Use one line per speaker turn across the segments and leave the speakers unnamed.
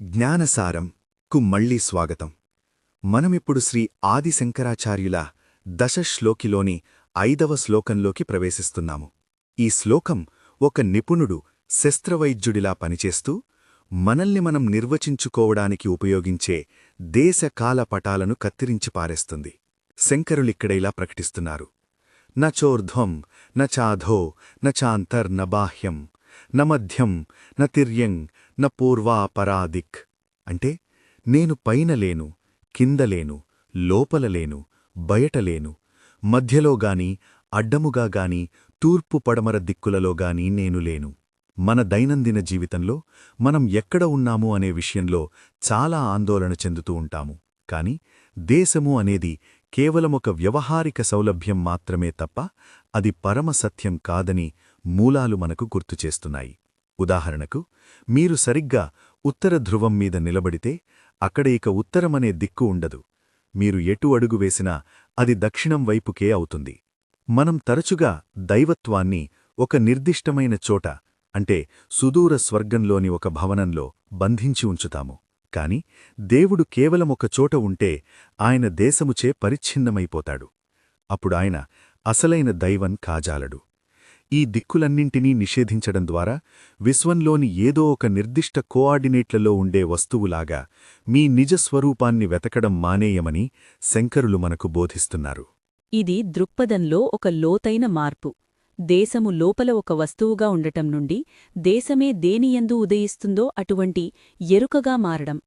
జ్ఞానసారం కు మళ్ళీ స్వాగతం. మనమిప్పుడు శ్రీ ఆది శంకరాచార్యుల దశ శ్లోకిలోని ఐదవ శ్లోకంలోకి ప్రవేశిస్తున్నాము. ఈ శ్లోకం ఒక నిపుణుడు శస్త్రవైద్యుడిలా పనిచేస్తూ మనల్ని మనం నిర్వచించుకోవడానికి ఉపయోగించే దేశకాల పటాలను కత్తిరించి పారేస్తుంది. శంకరులిక్కడైలా ప్రకటిస్తున్నారు. న చోర్ధ్వం న చాధో న న మధ్యం న తిర్యం న పూర్వాపరాదిక్ అంటే నేను పైన లేను కింద లేను లోపల లేను బయట లేను. అడ్డముగా గాని తూర్పు పడమర దిక్కులలోగాని నేను లేను. మన దైనందిన జీవితంలో మనం ఎక్కడ ఉన్నాము అనే విషయంలో చాలా ఆందోళన చెందుతూ ఉంటాము. కాని దేశము అనేది కేవలమొక వ్యవహారిక సౌలభ్యం మాత్రమే తప్ప అది పరమసత్యం కాదని మూలాలు మనకు గుర్తుచేస్తున్నాయి ఉదాహరణకు మీరు సరిగ్గా ఉత్తర ధ్రువం మీద నిలబడితే అక్కడ ఇక ఉత్తరమనే దిక్కు ఉండదు. మీరు ఎటు అడుగు వేసినా అది దక్షిణం వైపుకే అవుతుంది. మనం తరచుగా దైవత్వాన్ని ఒక నిర్దిష్టమైన చోట అంటే సుదూర స్వర్గంలోని ఒక భవనంలో బంధించి ఉంచుతాము. కాని దేవుడు కేవలం ఒక చోట ఉంటే ఆయన దేశముచే పరిచ్ఛిన్నమైపోతాడు. అప్పుడాయన అసలైన దైవం కాజాలడు. ఈ దిక్కులన్నింటినీ నిషేధించడం ద్వారా విశ్వంలోని ఏదో ఒక నిర్దిష్ట కోఆర్డినేట్లలో ఉండే వస్తువులాగా మీ నిజస్వరూపాన్ని వెతకడం మానేయమని శంకరులు మనకు బోధిస్తున్నారు.
ఇది దృక్పథంలో ఒక లోతైన మార్పు. దేశము లోపల ఒక వస్తువుగా ఉండటం నుండి దేశమే దేనియందు ఉదయిస్తుందో అటువంటి ఎరుకగా మారడం.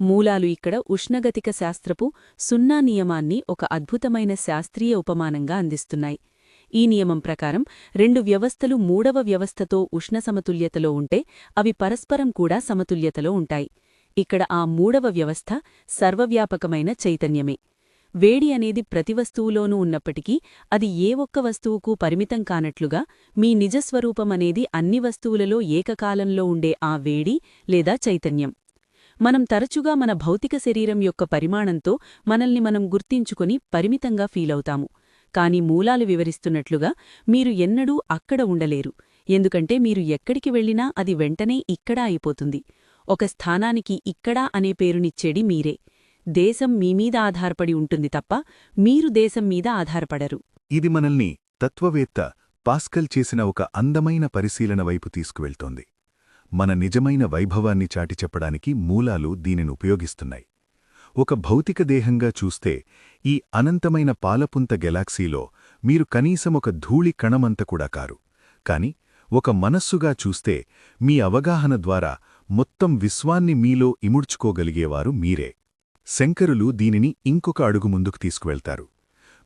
మూలాలు ఇక్కడ ఉష్ణగతిక శాస్త్రపు సున్నా నియమాన్ని ఒక అద్భుతమైన శాస్త్రీయ ఉపమానంగా అందిస్తున్నాయి. ఈ నియమం ప్రకారం రెండు వ్యవస్థలు మూడవ వ్యవస్థతో ఉష్ణ సమతుల్యతలో ఉంటే అవి పరస్పరం కూడా సమతుల్యతలో ఉంటాయి. ఇక్కడ ఆ మూడవ వ్యవస్థ సర్వవ్యాపకమైన చైతన్యమే. వేడి అనేది ప్రతి వస్తువులోనూ ఉన్నప్పటికీ అది ఏ ఒక్క వస్తువుకు పరిమితం కానట్లుగా మీ నిజస్వరూపం అనేది అన్ని వస్తువులలో ఏకకాలంలో ఉండే ఆ వేడి లేదా చైతన్యం. మనం తరచుగా మన భౌతిక శరీరం యొక్క పరిమాణంతో మనల్ని మనం గుర్తించుకుని పరిమితంగా ఫీలవుతాము కాని మూలాలు వివరిస్తున్నట్లుగా మీరు ఎన్నడూ అక్కడ ఉండలేరు. ఎందుకంటే మీరు ఎక్కడికి వెళ్ళినా అది వెంటనే ఇక్కడా అయిపోతుంది. ఒక స్థానానికి ఇక్కడా అనే పేరునిచ్చేడి మీరే. దేశం మీమీద ఆధారపడి ఉంటుంది తప్ప మీరు దేశం మీద ఆధారపడరు.
ఇది మనల్ని తత్వవేత్త పాస్కల్ చేసిన ఒక అందమైన పరిశీలన వైపు తీసుకువెళ్తోంది. మన నిజమైన వైభవాన్ని చాటి చెప్పడానికి మూలాలు దీనిని ఉపయోగిస్తున్నాయి. ఒక భౌతిక దేహంగా చూస్తే ఈ అనంతమైన పాలపుంత గెలాక్సీలో మీరు కనీసం ఒక ధూళి కణమంత కూడా కారు. కాని ఒక మనస్సుగా చూస్తే మీ అవగాహన ద్వారా మొత్తం విశ్వాన్ని మీలో ఇముడ్చుకోగలిగేవారు మీరే. శంకరులు దీనిని ఇంకొక అడుగు ముందుకు తీసుకువెళ్తారు.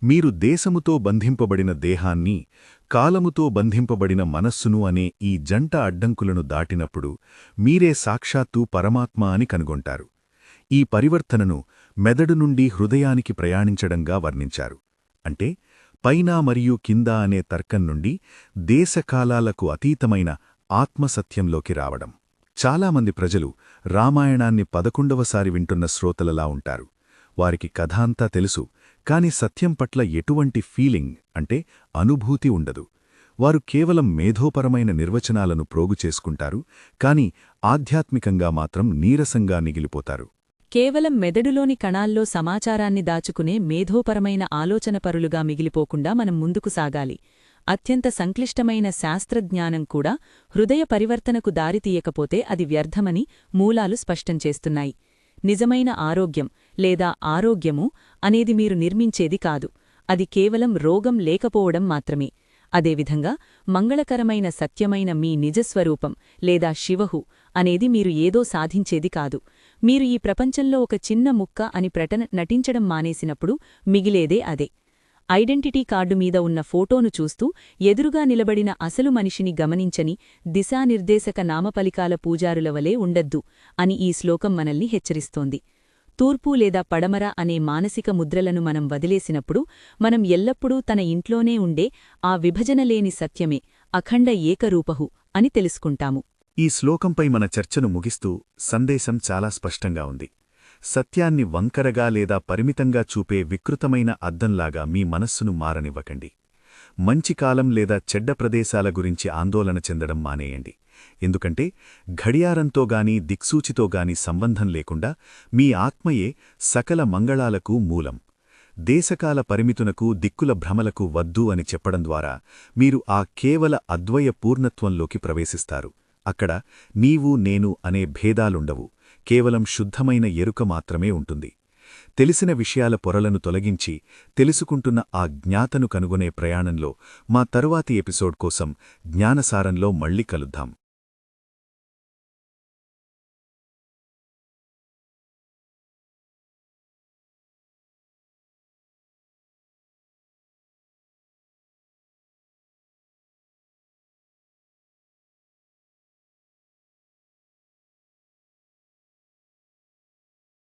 మీరు దేశముతో బంధింపబడిన దేహాన్ని కాలముతో బంధింపబడిన మనస్సును అనే ఈ జంట అడ్డంకులను దాటినప్పుడు మీరే సాక్షాత్తూ పరమాత్మ అని కనుగొంటారు. ఈ పరివర్తనను మెదడు నుండి హృదయానికి ప్రయాణించడంగా వర్ణించారు. అంటే పైన మరియు కింద అనే తర్కం నుండి దేశకాలాలకు అతీతమైన ఆత్మసత్యంలోకి రావడం. చాలామంది ప్రజలు రామాయణాన్ని పదకొండవసారి వింటున్న శ్రోతలలా ఉంటారు. వారికి కథాంతా తెలుసు కాని సత్యం పట్ల ఎటువంటి ఫీలింగ్ అంటే అనుభూతి ఉండదు. వారు కేవలం మేధోపరమైన నిర్వచనాలను ప్రోగు చేసుకుంటారు కాని ఆధ్యాత్మికంగా మాత్రం నీరసంగా మిగిలిపోతారు
కేవలం మెదడులోని కణాల్లో సమాచారాన్ని దాచుకునే మేధోపరమైన ఆలోచనపరులుగా మిగిలిపోకుండా మనం ముందుకు సాగాలి. అత్యంత సంక్లిష్టమైన శాస్త్రజ్ఞానం కూడా హృదయ పరివర్తనకు దారితీయకపోతే అది వ్యర్థమని మూలాలు స్పష్టం చేస్తున్నాయి. నిజమైన ఆరోగ్యం లేదా ఆరోగ్యము అనేది మీరు నిర్మించేది కాదు. అది కేవలం రోగం లేకపోవడం మాత్రమే. అదేవిధంగా మంగళకరమైన సత్యమైన మీ నిజస్వరూపం లేదా శివహు అనేది మీరు ఏదో సాధించేది కాదు. మీరు ఈ ప్రపంచంలో ఒక చిన్న ముక్క అని ప్రటన నటించడం మానేసినప్పుడు మిగిలేదే అదే. ఐడెంటిటీ కార్డు మీద ఉన్న ఫోటోను చూస్తూ ఎదురుగా నిలబడిన అసలు మనిషిని గమనించని దిశానిర్దేశక నామపలికాల పూజారుల వలె ఉండద్దు అని ఈ శ్లోకం మనల్ని హెచ్చరిస్తోంది. తూర్పు లేదా పడమర అనే మానసిక ముద్రలను మనం వదిలేసినప్పుడు మనం ఎల్లప్పుడూ తన ఇంట్లోనే ఉండే ఆ విభజనలేని సత్యమే అఖండ ఏకరూపహు అని తెలుసుకుంటాము.
ఈ శ్లోకంపై మన చర్చను ముగిస్తూ సందేశం చాలా స్పష్టంగా ఉంది. సత్యాన్ని వంకరగా లేదా పరిమితంగా చూపే వికృతమైన అద్దంలాగా మీ మనస్సును మారనివ్వకండి. మంచి కాలం లేదా చెడ్డ ప్రదేశాల గురించి ఆందోళన చెందడం మానేయండి. ఎందుకంటే ఘడియారంతో గాని దిక్సూచితో గాని సంబంధం లేకుండా మీ ఆత్మయే సకల మంగళాలకు మూలం. దేశకాల పరిమితునకు దిక్కుల భ్రమలకు వద్దు అని చెప్పడం ద్వారా మీరు ఆ కేవల అద్వయ పూర్ణత్వంలోకి ప్రవేశిస్తారు. అక్కడ నీవు నేను అనే భేదాలుండవు. కేవలం శుద్ధమైన ఎరుక మాత్రమే ఉంటుంది. తెలిసిన విషయాల పొరలను తొలగించి తెలుసుకుంటున్న ఆ జ్ఞాతను కనుగొనే ప్రయాణంలో మా తరువాతి ఎపిసోడ్ కోసం జ్ఞానసారంలో మళ్ళీ కలుద్దాం.